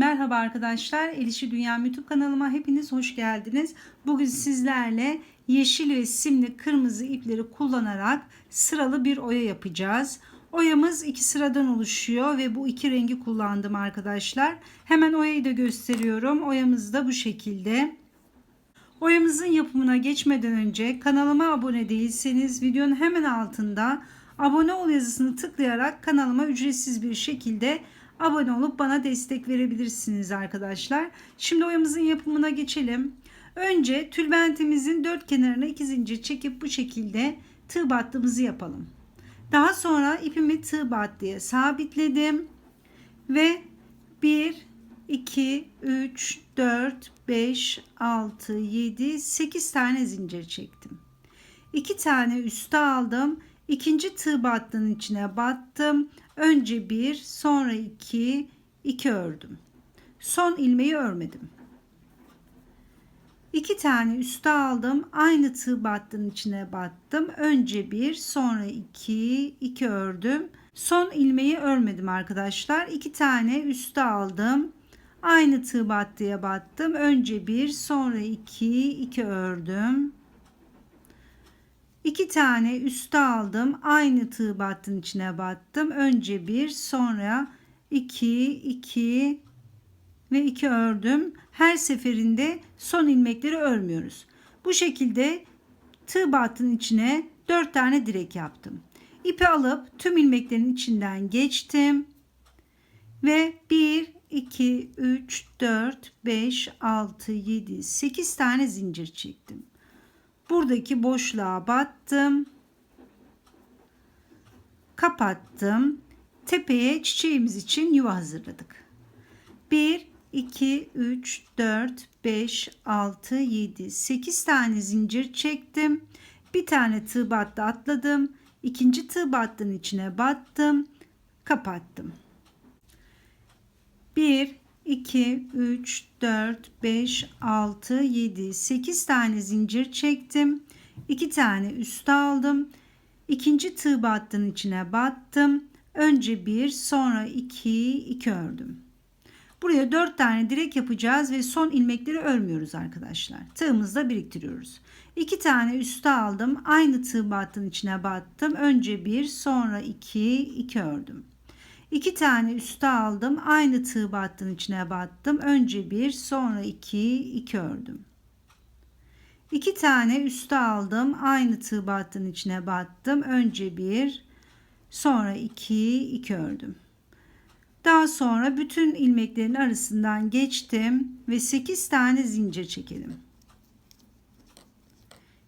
Merhaba arkadaşlar. Elişi Dünya YouTube kanalıma hepiniz hoş geldiniz. Bugün sizlerle yeşil ve simli kırmızı ipleri kullanarak sıralı bir oya yapacağız. Oyamız iki sıradan oluşuyor ve bu iki rengi kullandım arkadaşlar. Hemen oyayı da gösteriyorum. Oyamız da bu şekilde. Oyamızın yapımına geçmeden önce kanalıma abone değilseniz videonun hemen altında abone ol yazısını tıklayarak kanalıma ücretsiz bir şekilde abone olup bana destek verebilirsiniz arkadaşlar. Şimdi oyamızın yapımına geçelim. Önce tülbentimizin dört kenarına iki zincir çekip bu şekilde tığ battığımızı yapalım. Daha sonra ipimi tığ battıya sabitledim ve 1 2 3 4 5 6 7 8 tane zincir çektim. 2 tane üste aldım. İkinci tığ battığın içine battım. Önce bir, sonra iki, iki ördüm. Son ilmeği örmedim. İki tane üste aldım. Aynı tığ battığın içine battım. Önce bir, sonra iki, iki ördüm. Son ilmeği örmedim arkadaşlar. İki tane üste aldım. Aynı tığ battıya battım. Önce bir, sonra iki, iki ördüm. İki tane üste aldım. Aynı tığ battın içine battım. Önce bir sonra iki, iki ve iki ördüm. Her seferinde son ilmekleri örmüyoruz. Bu şekilde tığ battın içine dört tane direk yaptım. İpi alıp tüm ilmeklerin içinden geçtim. Ve 1, 2, 3, 4, 5, 6, 7, 8 tane zincir çektim buradaki boşluğa battım. Kapattım. Tepeye çiçeğimiz için yuva hazırladık. 1 2 3 4 5 6 7 8 tane zincir çektim. Bir tane tığ battı atladım. İkinci tığ battının içine battım. Kapattım. 1 2, 3, 4, 5, 6, 7, 8 tane zincir çektim. 2 tane üste aldım. İkinci tığ battığın içine battım. Önce bir sonra iki, iki ördüm. Buraya 4 tane direk yapacağız ve son ilmekleri örmüyoruz arkadaşlar. Tığımızda biriktiriyoruz. 2 tane üste aldım. Aynı tığ battığın içine battım. Önce bir sonra iki, iki ördüm. İki tane üste aldım. Aynı tığ battığın içine battım. Önce bir sonra iki, iki ördüm. İki tane üste aldım. Aynı tığ battığın içine battım. Önce bir sonra iki, iki ördüm. Daha sonra bütün ilmeklerin arasından geçtim ve 8 tane zincir çekelim.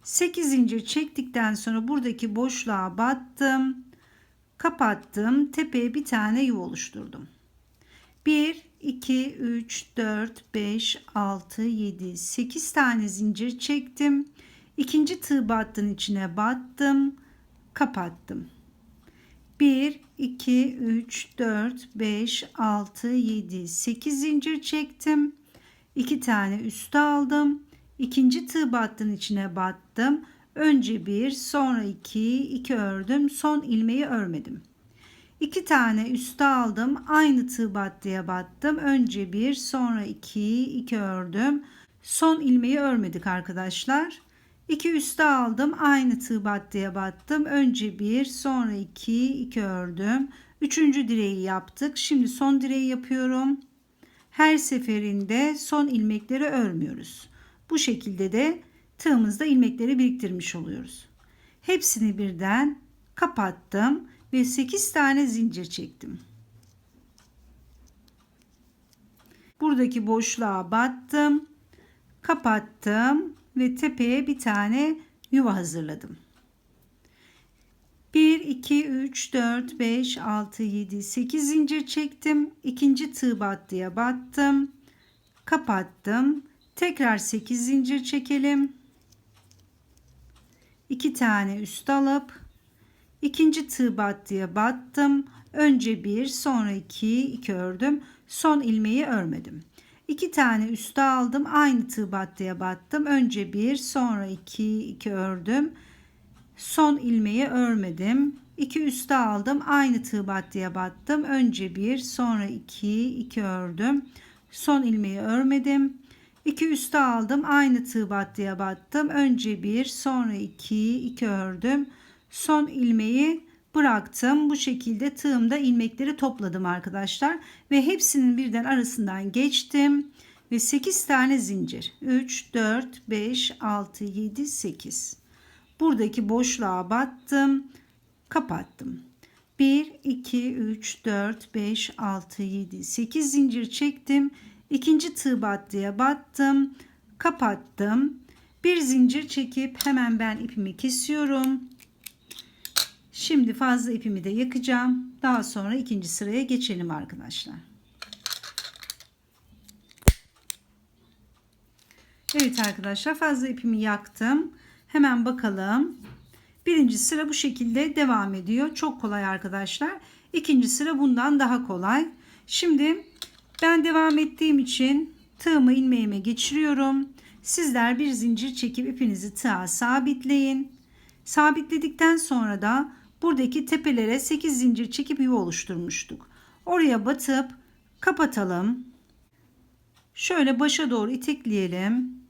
8 zincir çektikten sonra buradaki boşluğa battım kapattım. Tepeye bir tane yuva oluşturdum. 1, 2, 3, 4, 5, 6, 7, 8 tane zincir çektim. İkinci tığ battın içine battım. Kapattım. 1, 2, 3, 4, 5, 6, 7, 8 zincir çektim. 2 tane üste aldım. İkinci tığ battın içine battım. Önce bir, sonra iki, iki ördüm. Son ilmeği örmedim. İki tane üste aldım. Aynı tığ battıya battım. Önce bir, sonra iki, iki ördüm. Son ilmeği örmedik arkadaşlar. İki üste aldım. Aynı tığ battıya battım. Önce bir, sonra iki, iki ördüm. Üçüncü direği yaptık. Şimdi son direği yapıyorum. Her seferinde son ilmekleri örmüyoruz. Bu şekilde de tığımızda ilmekleri biriktirmiş oluyoruz. Hepsini birden kapattım ve 8 tane zincir çektim. Buradaki boşluğa battım, kapattım ve tepeye bir tane yuva hazırladım. 1 2 3 4 5 6 7 8 zincir çektim. İkinci tığ battıya battım. Kapattım. Tekrar 8 zincir çekelim. 2 tane üst alıp ikinci tığ battıya battım. Önce bir sonra iki, iki ördüm. Son ilmeği örmedim. 2 tane üste aldım. Aynı tığ battıya battım. Önce bir sonra iki, iki ördüm. Son ilmeği örmedim. 2 üste aldım. Aynı tığ battıya battım. Önce bir sonra iki, iki ördüm. Son ilmeği örmedim. 2 üste aldım. Aynı tığ battıya battım. Önce 1, sonra 2, 2 ördüm. Son ilmeği bıraktım. Bu şekilde tığımda ilmekleri topladım arkadaşlar ve hepsinin birden arasından geçtim ve 8 tane zincir. 3 4 5 6 7 8. Buradaki boşluğa battım. Kapattım. 1 2 3 4 5 6 7 8 zincir çektim. İkinci tığ battıya battım. Kapattım. Bir zincir çekip hemen ben ipimi kesiyorum. Şimdi fazla ipimi de yakacağım. Daha sonra ikinci sıraya geçelim arkadaşlar. Evet arkadaşlar fazla ipimi yaktım. Hemen bakalım. Birinci sıra bu şekilde devam ediyor. Çok kolay arkadaşlar. İkinci sıra bundan daha kolay. Şimdi ben devam ettiğim için tığımı ilmeğime geçiriyorum. Sizler bir zincir çekip ipinizi tığa sabitleyin. Sabitledikten sonra da buradaki tepelere 8 zincir çekip yuva oluşturmuştuk. Oraya batıp kapatalım. Şöyle başa doğru itekleyelim.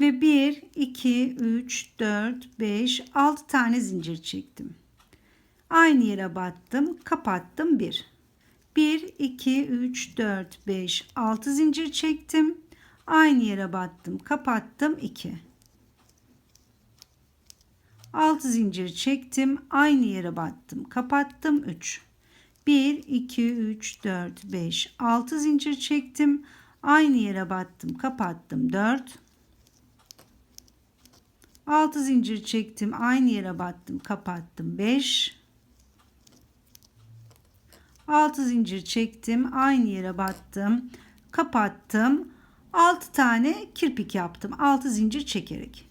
Ve 1, 2, 3, 4, 5, 6 tane zincir çektim. Aynı yere battım, kapattım 1. 1, 2, 3, 4, 5, 6 zincir çektim. Aynı yere battım, kapattım 2. 6 zincir çektim. Aynı yere battım. Kapattım 3. 1, 2, 3, 4, 5, 6 zincir çektim. Aynı yere battım. Kapattım 4. 6 zincir çektim. Aynı yere battım. Kapattım 5. 6 zincir çektim. Aynı yere battım. Kapattım. 6 tane kirpik yaptım. 6 zincir çekerek.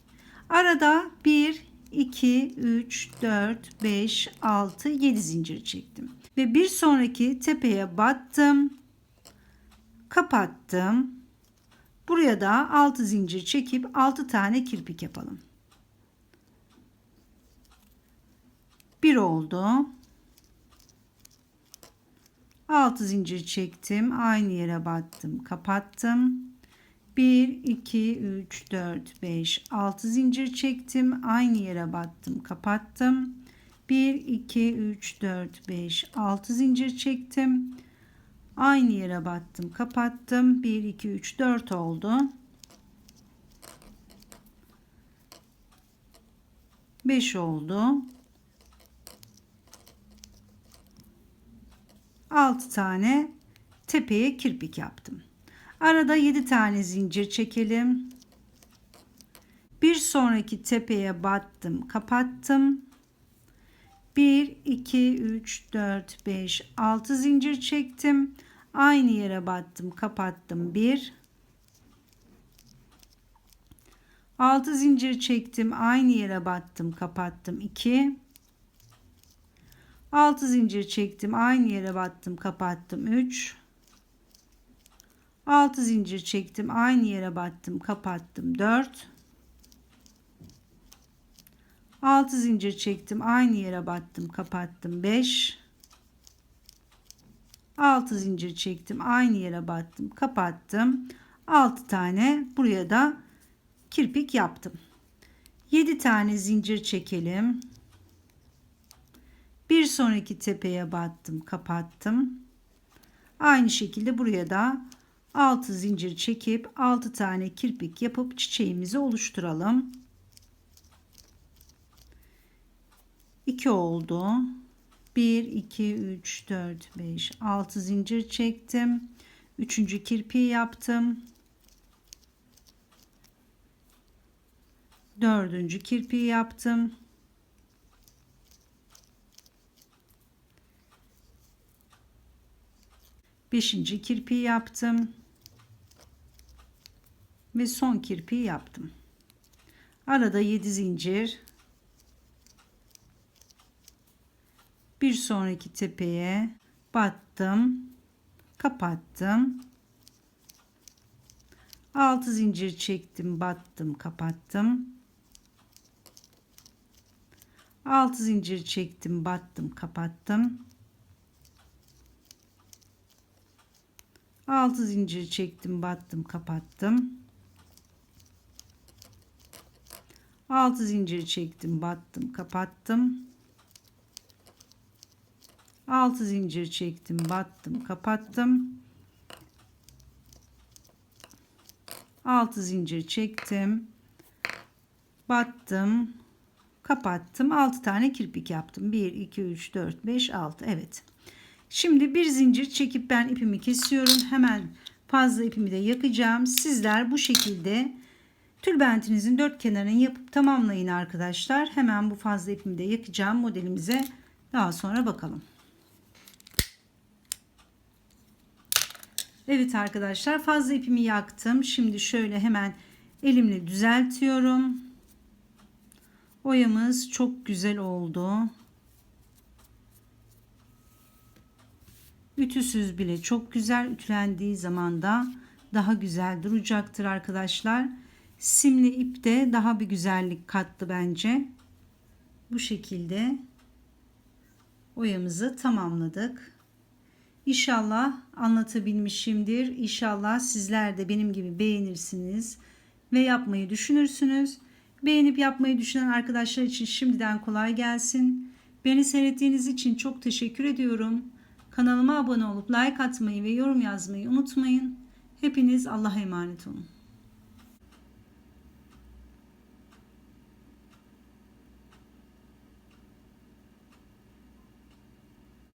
Arada 1, 2, 3, 4, 5, 6, 7 zincir çektim. Ve bir sonraki tepeye battım. Kapattım. Buraya da 6 zincir çekip 6 tane kirpik yapalım. 1 oldu. 6 zincir çektim. Aynı yere battım. Kapattım. 1, 2, 3, 4, 5, 6 zincir çektim. Aynı yere battım. Kapattım. 1, 2, 3, 4, 5, 6 zincir çektim. Aynı yere battım. Kapattım. 1, 2, 3, 4 oldu. 5 oldu. 6 tane tepeye kirpik yaptım. Arada 7 tane zincir çekelim. Bir sonraki tepeye battım, kapattım. 1 2 3 4 5 6 zincir çektim. Aynı yere battım, kapattım. 1 6 zincir çektim. Aynı yere battım, kapattım. 2 6 zincir çektim. Aynı yere battım, kapattım. 3 6 zincir çektim. Aynı yere battım, kapattım. 4 6 zincir çektim. Aynı yere battım, kapattım. 5 6 zincir çektim. Aynı yere battım, kapattım. 6 tane buraya da kirpik yaptım. 7 tane zincir çekelim. Bir sonraki tepeye battım, kapattım. Aynı şekilde buraya da 6 zincir çekip 6 tane kirpik yapıp çiçeğimizi oluşturalım. 2 oldu. 1 2 3 4 5 6 zincir çektim. 3. kirpiği yaptım. 4. kirpiği yaptım. Beşinci kirpiği yaptım. Ve son kirpiği yaptım. Arada 7 zincir. Bir sonraki tepeye battım. Kapattım. 6 zincir çektim, battım, kapattım. 6 zincir çektim, battım, kapattım. 6 zincir çektim, battım, kapattım. 6 zincir çektim, battım, kapattım. 6 zincir çektim, battım, kapattım. 6 zincir çektim. Battım, kapattım. 6 tane kirpik yaptım. 1 2 3 4 5 6. Evet. Şimdi bir zincir çekip ben ipimi kesiyorum. Hemen fazla ipimi de yakacağım. Sizler bu şekilde tülbentinizin dört kenarını yapıp tamamlayın arkadaşlar. Hemen bu fazla ipimi de yakacağım modelimize. Daha sonra bakalım. Evet arkadaşlar fazla ipimi yaktım. Şimdi şöyle hemen elimle düzeltiyorum. Oyamız çok güzel oldu. Ütüsüz bile çok güzel ütülendiği zaman da daha güzel duracaktır arkadaşlar. Simli ip de daha bir güzellik kattı bence. Bu şekilde oyamızı tamamladık. İnşallah anlatabilmişimdir. İnşallah sizler de benim gibi beğenirsiniz ve yapmayı düşünürsünüz. Beğenip yapmayı düşünen arkadaşlar için şimdiden kolay gelsin. Beni seyrettiğiniz için çok teşekkür ediyorum. Kanalıma abone olup like atmayı ve yorum yazmayı unutmayın. Hepiniz Allah'a emanet olun.